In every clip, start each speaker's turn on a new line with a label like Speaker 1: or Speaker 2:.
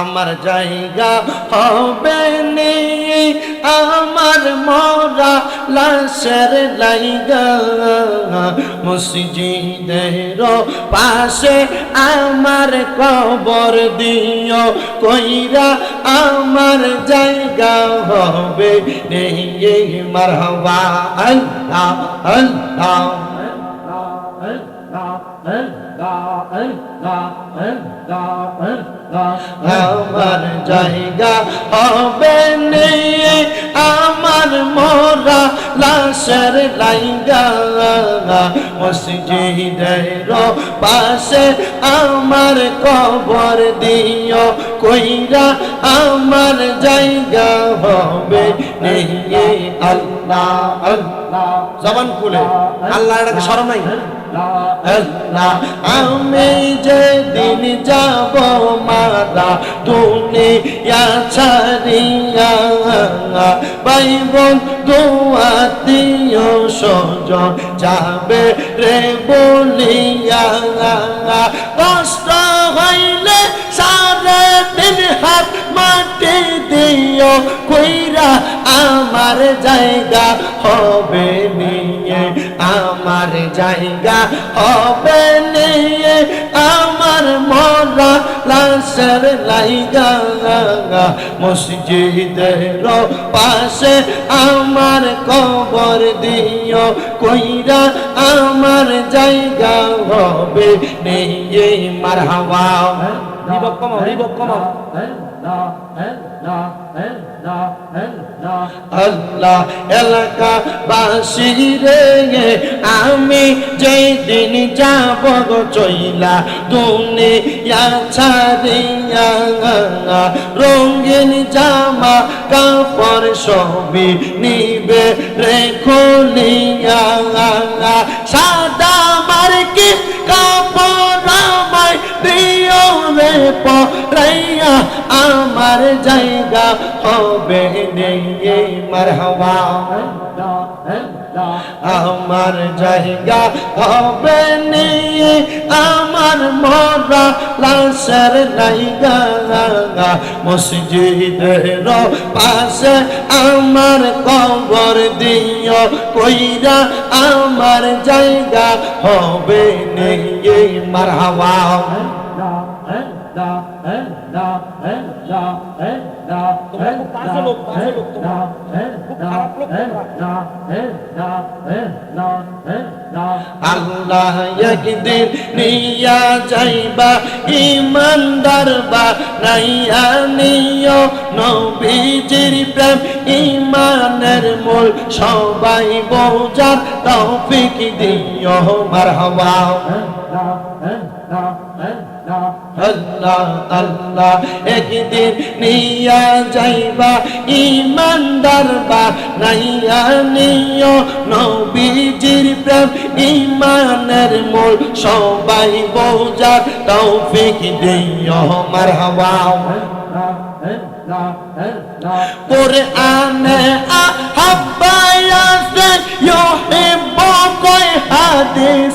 Speaker 1: আমার জায়গা হবে নেই আমার মরা লাশের লাইগা। মসজিদের পাশে আমার কবর দিও, কইরা আমার জায়গা হবে নেই মারহাবা আল্লাহ আল্লাহ। আমার জায়গা হবে নেই, আমার মোরা লাশের লাইগা। মসজিদের পাশে আমার কবর দিও, কইরা আমার জায়গা হবে নেই। আল্লাহ জবান খুলে। আল্লাহ এটাকে স্মরণ নাই? আমি যেদিন যাব মারা তুমি ছাড়িয়া ভাই বন্ধু আত্মীয় স্বজন যাবে রে বলিয়া। কষ্ট দিও কইরা আমার জায়গা হবে নিয়ে আমার জায়গা হবে নিয়ে আমার মরা লাশের লাইগা মসজিদের পাশে আমার কবর দিও কইরা আমার জায়গা হবে নিয়ে মার হাওয়া রিবক কমাও রিবক কমাও। আল্লাহ এলাকা বাসি রে আমি যেই দিন যাব গো চইলা দুনিয়া ছাড়িয়া, রঙিন জামা কাপড় সবই নিবে রে খুলিয়া। সাদা মার্কি কাপড় আমায় দিও রে পরাইয়া আমার জায়গা হবে নেই মারহাবা। আমার জায়গা হবে নেই আমার মরা লাশের লাইগা মসজিদের পাশে আমার কবর দিও, কইরা আমার জায়গা হবে নেই মারহাবা। আল্লাহ একদিন নিয়া যাইবা ইমানদার বা নাইয়া নিও নবীজির প্রেম। ইমানের মূল সবাই বোঝার তৌফিক দিও মারহাবা। আল্লাহ আল্লাহ একদিন নিয়া যাইবা ইমানদার বা নাইয়া নিও। নবীজির প্রেম ইমানের মূল সবাই বোঝার তৌফিক দিও। মারহাবা। কোরআনে আহাব্বায়াতে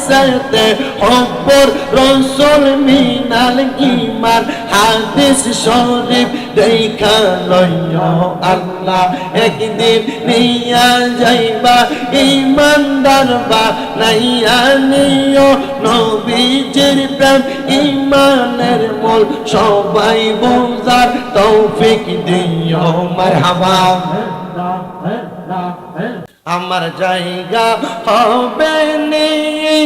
Speaker 1: হাদিসেতে হুব্বুর রাসূল মিনাল ঈমান, হাদিস শরীফ দেখা লইও আল্লাহ, একদিন নিয়া যাইবা ইমানদার বা নাইয়া নিও, নবীজির প্রেম ইমানের মূল, সবাই বোঝার তৌফিক দিও, মারহাবা। আমার জায়গা হবে নেই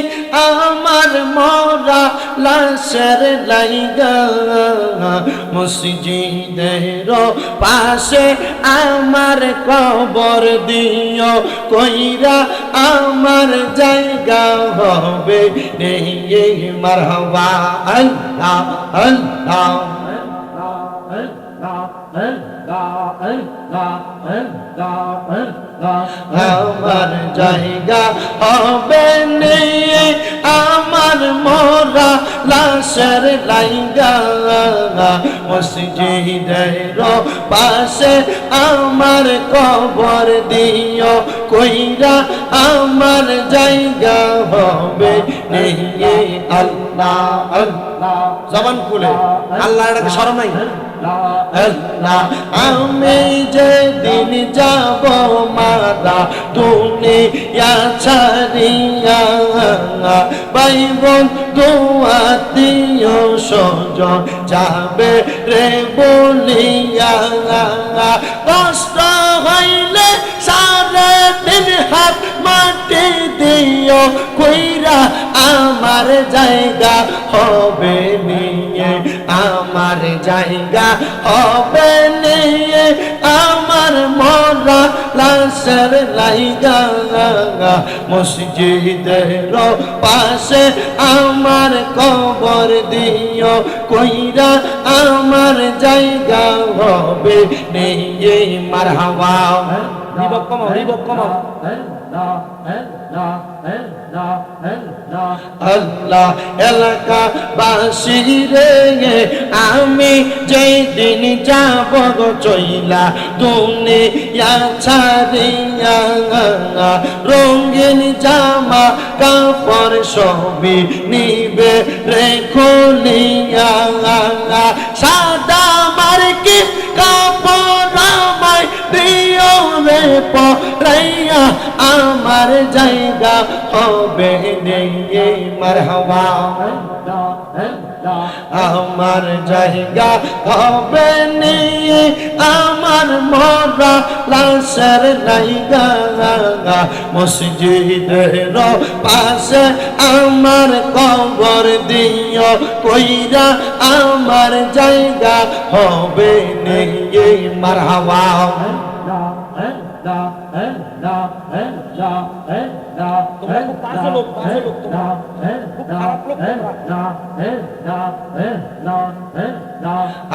Speaker 1: আমার মরা লাশের লাইগা। মসজিদের পাশে আমার কবর দিও, কইরা আমার জায়গা হবে নেই মারহাবা আল্লাহ আল্লাহ। আমার জায়গা হবে নেই, আমার মোরা লাশের লাইগা। মসজিদের পাশে আমার কবর দিও, কইরা আমার জায়গা হবে নেই। আল্লাহ আল্লাহ জবান খুলে। আল্লাহ এটাকে স্মরণ নাই? আল্লাহ, আমি যেদিন যাব মারা দুনিয়া ছাড়িয়া ভাই বোন দোয়াতিও সজন যাবে রে বলিয়া। কষ্ট হইলে সারে দিন হাত মাটি দিও, কইরা আমার জায়গা হবে নিয়ে। আমার জায়গা হবে নিয়ে আমার মরা লাশের লাইগা মসজিদের পাশে আমার কবর দিও কইরা আমার জায়গা হবে নিয়ে মার হাওয়া
Speaker 2: রিবক কমাও রিবক কমাও।
Speaker 1: আল্লাহ এলাকা বাসি রে আমি যেই দিন যাব গো চইলা দুনিয়া ছাড়িয়া রঙিন জামা কাপড় সবই নিবে রে খুলিয়া সাদা মার্কি কাপড় পরাইয়া আমার জায়গা হবে নেই। মারহাবা। আমার জায়গা হবে নেই। আমার মরা লাশের নাইগা মসজিদের পাশে আমার কবর দিও কইরা আমার জায়গা হবে নেই। মারহাবা।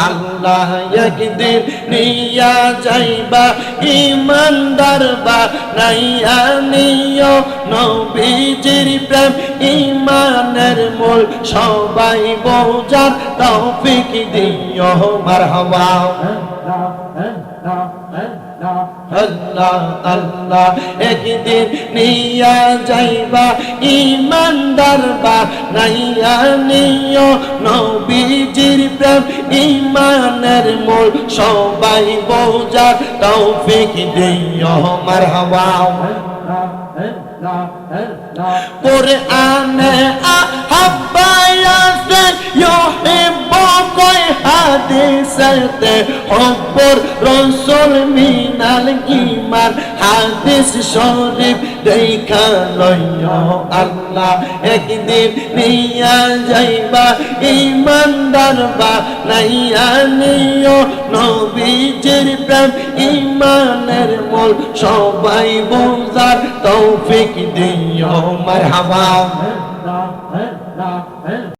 Speaker 1: আল্লাহ একদিন নিয়া যাইবা ইমানদার বা নাইয়া নিও নবীজির প্রেম। ইমানের মূল সবাই বোঝার তৌফিক দিও মারহাবা। আল্লাহ আল্লাহ একদিন নিয়া যাইবা ইমানদার বা নাইয়া নিও নবীজির প্রেম। ইমানের মূল সবাই বোঝার তৌফিক দিও মারহাবা। কোরআনে আহাব্বায়াতে হাদিসেতে হুব্বুর রাসূল মিনাল ঈমান, হাদিস শরীফ দেখা লইও আল্লাহ। একদিন নিয়া যাইবা ইমানদার বা নাইয়া নিও। নবীজির প্রেম ইমানের মূল, সবাই বোঝার তৌফিক দিও। মারহাবা।